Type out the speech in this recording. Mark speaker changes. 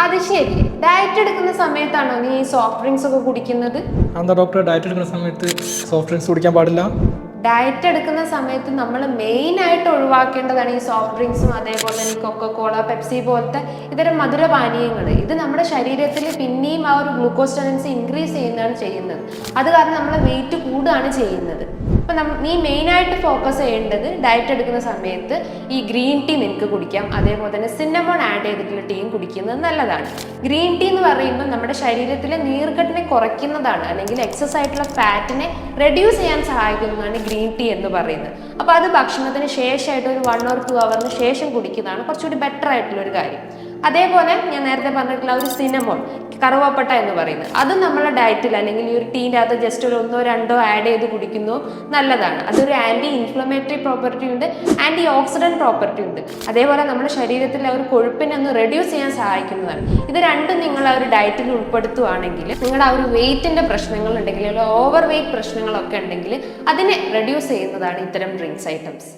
Speaker 1: അത് ശരി. ഡയറ്റ് എടുക്കുന്ന സമയത്താണോ നീ ഈ സോഫ്റ്റ് ഡ്രിങ്ക്സ് ഒക്കെ കുടിക്കുന്നത്?
Speaker 2: എന്താ ഡോക്ടർ ഡയറ്റ് എടുക്കുന്ന സമയത്ത് സോഫ്റ്റ് ഡ്രിങ്ക്സ് കുടിക്കാൻ പാടില്ല.
Speaker 1: ഡയറ്റ് എടുക്കുന്ന സമയത്ത് നമ്മൾ മെയിൻ ആയിട്ട് ഒഴിവാക്കേണ്ടതാണ് ഈ സോഫ്റ്റ് ഡ്രിങ്ക്സും അതേപോലെ തന്നെ കൊക്ക കോള പെപ്സി പോലത്തെ ഇത്തരം മധുര പാനീയങ്ങൾ ഇത് നമ്മുടെ ശരീരത്തിൽ പിന്നെയും ആ ഒരു ഗ്ലൂക്കോസ് ടെൻഡൻസി ഇൻക്രീസ് ചെയ്യുന്നതാണ് ചെയ്യുന്നത്. അത് കാരണം നമ്മളെ വെയിറ്റ് കൂടുകയാണ് ചെയ്യുന്നത്. അപ്പം നമ്മൾ നീ മെയിനായിട്ട് ഫോക്കസ് ചെയ്യേണ്ടത് ഡയറ്റ് എടുക്കുന്ന സമയത്ത് ഈ ഗ്രീൻ ടീ നിനക്ക് കുടിക്കാം. അതേപോലെ തന്നെ സിന്നമോൺ ആഡ് ചെയ്തിട്ടുള്ള ടീയും കുടിക്കുന്നത് നല്ലതാണ്. ഗ്രീൻ ടീ എന്ന് പറയുമ്പോൾ നമ്മുടെ ശരീരത്തിലെ നീർക്കെട്ടിനെ കുറയ്ക്കുന്നതാണ്. അല്ലെങ്കിൽ എക്സസ് ആയിട്ടുള്ള ഫാറ്റിനെ റെഡ്യൂസ് ചെയ്യാൻ സഹായിക്കുന്നതാണ് ഗ്രീൻ ടീ എന്ന് പറയുന്നത്. അപ്പോൾ അത് ഭക്ഷണത്തിന് ശേഷമായിട്ട് ഒരു വൺ ഓർ ടു അവറിന് ശേഷം കുടിക്കുന്നതാണ് കുറച്ചുകൂടി ബെറ്റർ ആയിട്ടുള്ള ഒരു കാര്യം. അതേപോലെ ഞാൻ നേരത്തെ പറഞ്ഞിട്ടുള്ള ഒരു സിനമോൺ കറുവപ്പട്ട എന്ന് പറയുന്നത്. അത് നമ്മളെ ഡയറ്റിൽ അല്ലെങ്കിൽ ഈ ഒരു ടീന്റെ അകത്ത് ജസ്റ്റ് ഒരു ഒന്നോ രണ്ടോ ആഡ് ചെയ്ത് കുടിക്കുന്നു നല്ലതാണ്. അതൊരു ആന്റി ഇൻഫ്ലമേറ്ററി പ്രോപ്പർട്ടി ഉണ്ട് ആന്റി ഓക്സിഡന്റ് പ്രോപ്പർട്ടി ഉണ്ട്. അതേപോലെ നമ്മുടെ ശരീരത്തിലെ ഒരു കൊഴുപ്പിനെ ഒന്ന് റെഡ്യൂസ് ചെയ്യാൻ സഹായിക്കുന്നതാണ്. ഇത് രണ്ടും നിങ്ങൾ ആ ഒരു ഡയറ്റിൽ ഉൾപ്പെടുത്തുവാണെങ്കിൽ നിങ്ങളുടെ ആ ഒരു വെയിറ്റിന്റെ പ്രശ്നങ്ങൾ ഉണ്ടെങ്കിൽ അല്ലെങ്കിൽ ഓവർ വെയിറ്റ് പ്രശ്നങ്ങളൊക്കെ ഉണ്ടെങ്കിൽ അതിനെ റെഡ്യൂസ് ചെയ്യുന്നതാണ് ഇത്തരം ഡ്രിങ്ക്സ് ഐറ്റംസ്